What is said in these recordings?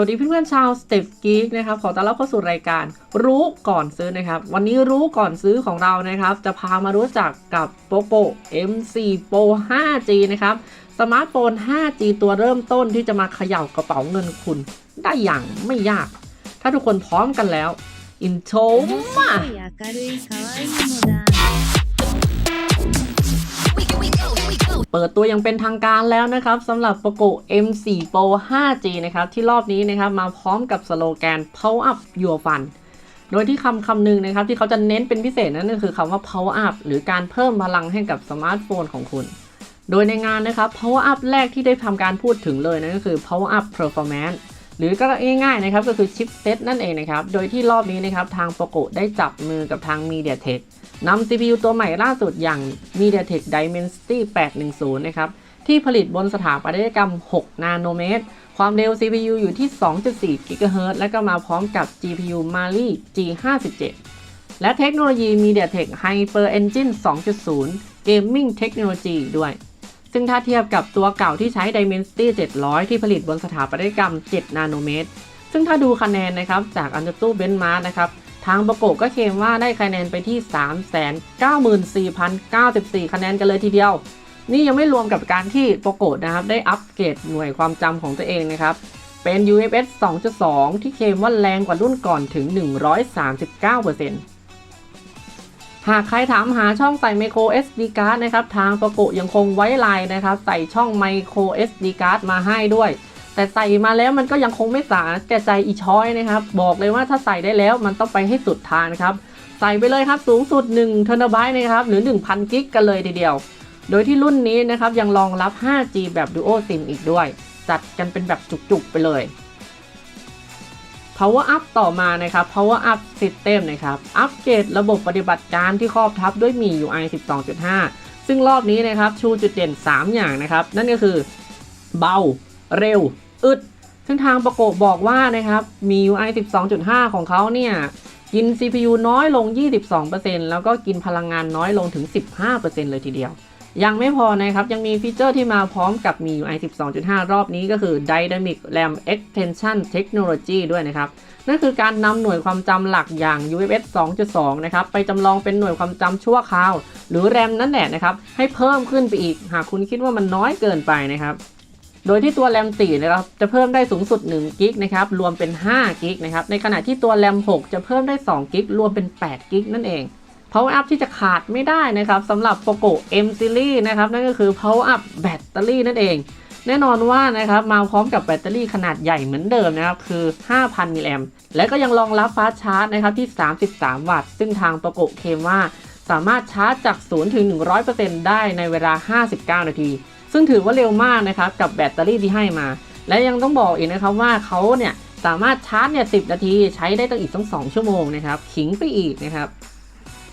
วัสดีเพื่อนๆชาวสเตปกีกนะครับขอต้อนรับเข้าสู่รายการรู้ก่อนซื้อนะครับ วันนี้รู้ก่อนซื้อของเรานะครับ จะพามารู้จักกับโปโป M4 Pro 5G นะครับสมาร์ทโฟน 5G ตัวเริ่มต้นที่จะมาเขย่ากระเป๋าเงินคุณ ได้อย่างไม่ยาก ถ้าทุกคนพร้อมกันแล้ว อินโทรมา เปิดตัวยังเป็นทางการแล้วนะครับสำหรับ POCO M4 Pro 5G นะครับที่รอบนี้นะครับมาพร้อมกับสโลแกน Power Up Your Fun โดยที่คำคำหนึ่งนะครับที่เขาจะเน้นเป็นพิเศษนั่นก็คือคำว่า Power Up หรือการเพิ่มพลังให้กับสมาร์ทโฟนของคุณ โดยในงานนะครับ Power Up แรกที่ได้ทำการพูดถึงเลยนั่นก็คือ Power Up Performance หรือก็ง่ายๆนะครับก็คือชิปเซตนั่นเองนะครับ โดยที่รอบนี้นะครับทาง POCO ได้จับมือกับทาง MediaTek นำ CPU ตัวใหม่ล่าสุดอย่าง MediaTek Dimensity 810 นะครับที่ผลิตบนสถาปัตยกรรม 6 นาโนเมตร ความเร็ว CPU อยู่ที่ 2.4 GHz และก็มาพร้อมกับ GPU Mali G57 และเทคโนโลยี MediaTek Hyper Engine 2.0 Gaming Technology ด้วย ซึ่งถ้าเทียบกับตัวเก่าที่ใช้ Dimensity 700 ที่ผลิตบนสถาปัตยกรรม 7 นาโนเมตร ซึ่งถ้าดูคะแนนนะครับจาก Antutu Benchmark นะครับ ทางประกบก็เคลมว่าได้คะแนนไปที่ 394,094 คะแนนกันเลยทีเดียว นี่ยังไม่รวมกับการที่โปรโกดนะครับได้อัปเกรดหน่วยความจำของตัวเองนะครับ เป็น UFS 2.2 ที่เคลมว่าแรงกว่ารุ่นก่อนถึง 139% หากใครถามหาช่องใส่ micro SD card นะครับ ทางประกยังคงไว้ลายนะครับ ใส่ช่อง micro SD card มาให้ด้วย แต่ใส่มาแล้วมันก็ยังคงไม่สาแก่ใจอีช้อยนะครับ บอกเลยว่าถ้าใส่ได้แล้วมันต้องไปให้สุดทางนะครับ ใส่ไปเลยครับสูงสุด1เทราไบต์นะครับ หรือ 1,000 กิกกันเลยทีเดียว โดยที่รุ่นนี้นะครับยังรองรับ 5G แบบ Duo SIM อีกด้วย จัดกันเป็นแบบจุกๆไปเลย Power Up ต่อมานะครับ Power Up System นะครับ อัปเกรดระบบปฏิบัติการที่ครอบทับด้วยมี UI 12.5 ซึ่งรอบนี้นะครับ ชูจุดเด่น 3 อย่างนะครับ นั่นก็คือ เบา เร็ว อึด ซึ่งทางประกบบอกว่านะครับ มี UI 12.5 ของเขาเนี่ย กิน CPU น้อยลง 22%แล้วก็กินพลังงานน้อยลงถึง 15%เลยทีเดียว ยังไม่พอนะครับ ยังมีฟีเจอร์ที่มาพร้อมกับมี UI 12.5 รอบนี้ก็คือ Dynamic RAM Extension Technology ด้วยนะครับ นั่นคือการนำหน่วยความจำหลักอย่าง UFS 2.2 นะครับ ไปจำลองเป็นหน่วยความจำชั่วคราว หรือ RAM นั่นแหละนะครับ ให้เพิ่มขึ้นไปอีก หากคุณคิดว่ามันน้อยเกินไปนะครับ โดยที่ตัว RAM 4นะครับจะเพิ่มได้สูงสุด1กิกนะครับ รวมเป็น5กิกนะครับ ในขณะที่ตัว RAM 6 จะเพิ่มได้2กิกรวมเป็น8กิกนั่นเอง Power Up ที่จะขาดไม่ได้นะครับสำหรับ POCO M Series นะครับนั่นก็คือ Power Up แบตเตอรี่นั่นเอง แน่นอนว่านะครับมาพร้อมกับแบตเตอรี่ขนาดใหญ่เหมือนเดิมนะครับคือ 5,000 มิลลิแอมและก็ยังรองรับฟาสชาร์จนะครับที่ 33 วัตต์ ซึ่งทาง POCO เคลมว่า สามารถชาร์จจาก 0 ถึง 100%ได้ในเวลา 59 นาที ซึ่งถือว่าเร็วมากนะครับกับแบตเตอรี่ที่ให้มา และยังต้องบอกอีกนะครับว่าเขาเนี่ยสามารถชาร์จเนี่ย 10 นาทีใช้ได้ตั้งอีกตั้ง 2 ชั่วโมงนะครับขิงไปอีกนะครับ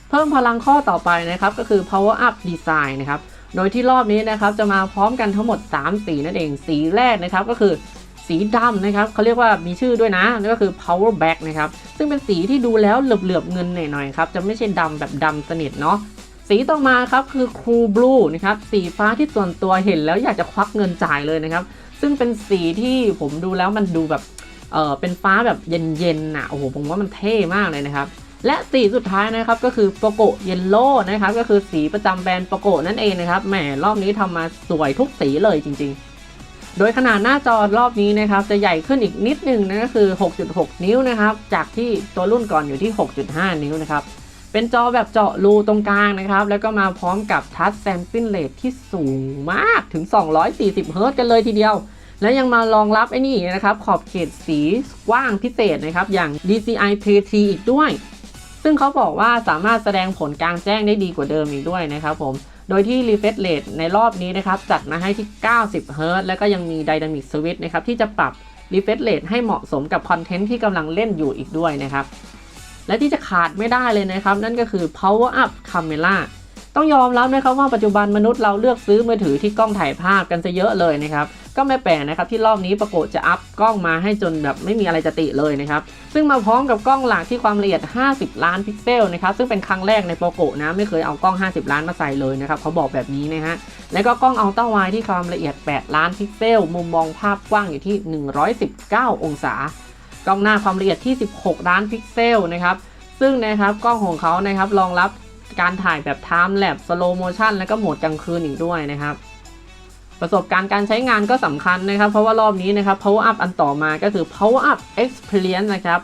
เพิ่มพลังข้อต่อไปนะครับก็คือ power up design นะครับโดยที่รอบนี้นะครับจะมาพร้อมกันทั้งหมด 3 สีนั่นเอง สีแรกนะครับก็คือสีดำนะครับเขาเรียกว่ามีชื่อด้วยนะนั่นก็คือ power black นะครับซึ่งเป็นสีที่ดูแล้วเหลือบๆเงินหน่อยๆครับจะไม่ใช่ดำแบบดำสนิทเนาะสีต่อมาครับคือ cool blue นะครับสีฟ้าที่ส่วนตัวเห็นแล้วอยากจะควักเงินจ่ายเลยนะครับ ซึ่งเป็นสีที่ผมดูแล้วมันดูแบบเออเป็นฟ้าแบบเย็นๆน่ะโอ้โหผมว่ามันเท่มากเลยนะครับ และสีสุดท้ายนะครับก็คือโปโกเยลโล่นะครับก็คือสีประจำแบรนด์โปโกนั่นเองนะครับแหมรอบนี้ทำมาสวยทุกสีเลยจริง ๆ โดยขนาดหน้าจอรอบนี้นะครับจะใหญ่ขึ้นอีกนิดนึงนั่นก็คือ 6.6 นิ้วนะครับจากที่ตัวรุ่นก่อนอยู่ที่ 6.5 นิ้วนะครับเป็นจอแบบเจาะรูตรงกลางนะครับ แล้วก็มาพร้อมกับทัชแซมปิ้นเลทที่สูงมากถึง 240เฮิร์ตกันเลยทีเดียว และยังมารองรับไอ้นี่นะครับ ขอบเขตสีกว้างพิเศษนะครับ อย่าง DCI PT อีกด้วย ซึ่งเขาบอกว่าสามารถแสดงผลกลางแจ้งได้ดีกว่าเดิมอีกด้วยนะครับผม โดยที่ refresh rate ในรอบนี้นะครับ จัดมาให้ที่ 90เฮิรตซ์แล้วก็ยังมี dynamic switch นะครับ ที่จะปรับ refresh rate ให้เหมาะสมกับคอนเทนต์ที่กำลังเล่นอยู่อีกด้วยนะครับ และที่จะขาดไม่ได้เลยนะครับ นั่นก็คือ power up camera ต้องยอมรับนะครับว่าปัจจุบันมนุษย์เราเลือกซื้อมือถือที่กล้องถ่ายภาพกันซะเยอะเลยนะครับ ก็ไม่แปลกนะครับที่รอบนี้ปรากจะอัพกล้องมาให้จนแบบไม่มีอะไรจะติเลยนะครับ ซึ่งมาพร้อมกับกล้องหลักที่ความละเอียด 50 ล้านพิกเซลนะครับ ซึ่งเป็นครั้งแรกในโปโกนะไม่เคยเอากล้อง 50 ล้านมาใส่เลยนะครับเขาบอกแบบนี้นะฮะ แล้วก็กล้องอัลตร้าไวที่ความละเอียด 8 ล้านพิกเซล มุมมองภาพกว้างอยู่ที่ 119 องศา กล้องหน้าความละเอียดที่ 16 ล้านพิกเซลนะครับ ซึ่งนะครับกล้องของเขานะครับรองรับการถ่ายแบบ Time Lapse Slow Motion และก็โหมดกลางคืนอีกด้วยนะครับ ประสบการณ์การใช้งานก็สำคัญนะครับ เพราะว่ารอบนี้นะครับ Power Up อันต่อมาก็คือ Power Up Experience นะครับ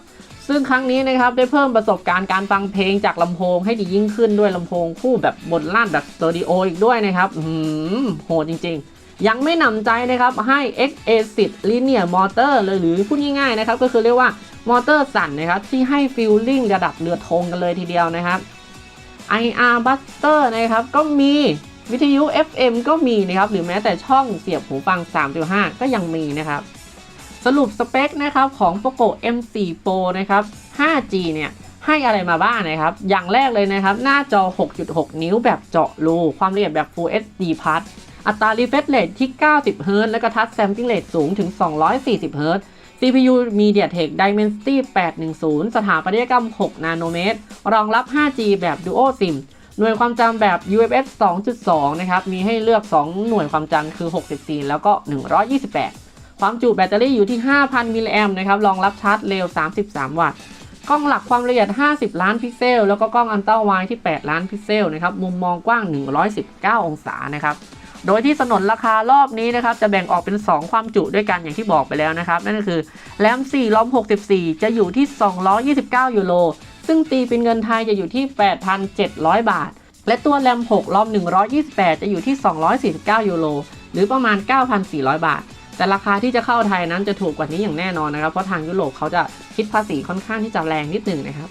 ซึ่งครั้งนี้นะครับได้เพิ่มประสบการณ์การฟังเพลงจากลำโพงให้ดียิ่งขึ้นด้วยลำโพงคู่แบบบนล่านแบบสตูดิโออีกด้วยนะครับโหดจริง ๆ ยังไม่หนำใจนะครับให้ X A 10 Linear Motor เลยหรือพูดง่ายๆนะครับก็คือเรียกว่ามอเตอร์สั่นนะครับที่ให้ฟีลลิ่งระดับเรือธงกันเลยทีเดียวนะครับ IR Buster นะครับก็มี วิทยุ FM ก็มีนะครับ หรือแม้แต่ช่องเสียบหูฟัง 3.5 ก็ยังมีนะครับ สรุปสเปคนะครับของ POCO M4 Pro นะครับ 5G เนี่ยให้อะไรมาบ้างนะครับ อย่างแรกเลยนะครับ หน้าจอ 6.6 นิ้วแบบเจาะรู ความละเอียดแบบ Full HD Plus อัตรา refresh rate ที่ 90 Hz และก็ touch sampling rate สูงถึง 240 Hz CPU MediaTek Dimensity 810 สถาปัตยกรรม 6 นาโนเมตร รองรับ 5G แบบ Duo SIM หน่วยความจำแบบ UFS 2.2 นะครับ มีให้เลือก 2 หน่วยความจำคือ 64 แล้วก็ 128 ความจุแบตเตอรี่อยู่ที่ 5,000 มิลลิแอมนะครับ รองรับชาร์จเร็ว 33 วัตต์ กล้องหลักความละเอียด 50 ล้านพิกเซล แล้วก็กล้องอันเต้าไวด์ที่ 8 ล้านพิกเซลนะครับ มุมมองกว้าง 119 องศานะครับ โดยที่สนนราคารอบนี้นะครับ จะแบ่งออกเป็น 2 ความจุด้วยกันอย่างที่บอกไปแล้วนะครับ นั่นก็คือแรม4ล้อม64 จะอยู่ที่ 229 ยูโร ซึ่งตีเป็นเงินไทยจะอยู่ที่ 8,700 บาท และตัวแรม6ล้อม128 จะอยู่ที่ 249 ยูโร หรือประมาณ 9,400 บาท แต่ราคาที่จะเข้าไทยนั้นจะถูกกว่านี้อย่างแน่นอนนะครับ เพราะทางยุโรปเขาจะคิดภาษีค่อนข้างที่จะแรงนิดหนึ่งนะครับ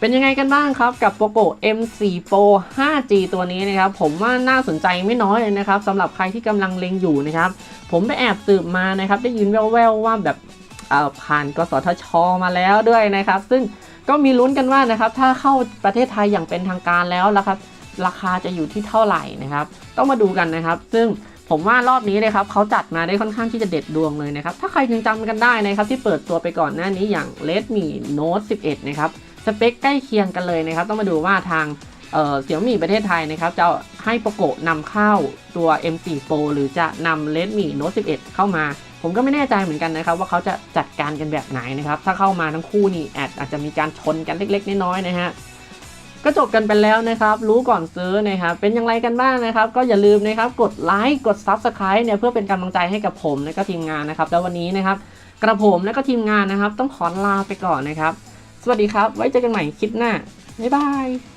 เป็นยังไงกันบ้างครับกับ POCO M4 Pro 5G ตัวนี้นะครับ ผมว่าน่าสนใจไม่น้อยเลยนะครับสำหรับใครที่กำลังเล็งอยู่นะครับ ผมไปแอบสืบมานะครับ ได้ยินแว่วๆว่าแบบผ่านกสทช มาแล้วด้วยนะครับ ซึ่ง ก็มีลุ้นกันว่านะครับถ้าเข้าประเทศไทยอย่างเป็นทางการแล้วละครับราคาจะอยู่ที่เท่าไหร่นะครับ ต้องมาดูกันนะครับ ซึ่งผมว่ารอบนี้เลยครับเขาจัดมาได้ค่อนข้างที่จะเด็ดดวงเลยนะครับ ถ้าใครยังจำกันได้นะครับที่เปิดตัวไปก่อนหน้านี้อย่าง Redmi Note 11 นะครับสเปคใกล้เคียงกันเลยนะครับ ต้องมาดูว่าทางเสี่ยวมี่ประเทศไทยนะครับ จะให้โปโกะนำเข้าตัว M4 Pro หรือจะนำ Redmi Note 11 เข้ามา ผมก็ไม่แน่ใจเหมือนกันนะครับว่าเขาจะจัดการกันแบบไหนนะครับ ถ้าเข้ามาทั้งคู่นี่แอดอาจจะมีการชนกันเล็ก ๆ น้อยๆนะฮะก็จบกันไปแล้วนะครับ รู้ก่อนซื้อนะครับ เป็นอย่างไรกันบ้างนะครับ ก็อย่าลืมนะครับ กดไลค์กด Subscribe เนี่ยเพื่อเป็นกำลังใจให้กับผมและก็ทีมงานนะครับ แล้ววันนี้นะครับ กระผมและก็ทีมงานนะครับ ต้องขอลาไปก่อนนะครับ สวัสดีครับ ไว้เจอกันใหม่คลิปหน้าบ๊ายบาย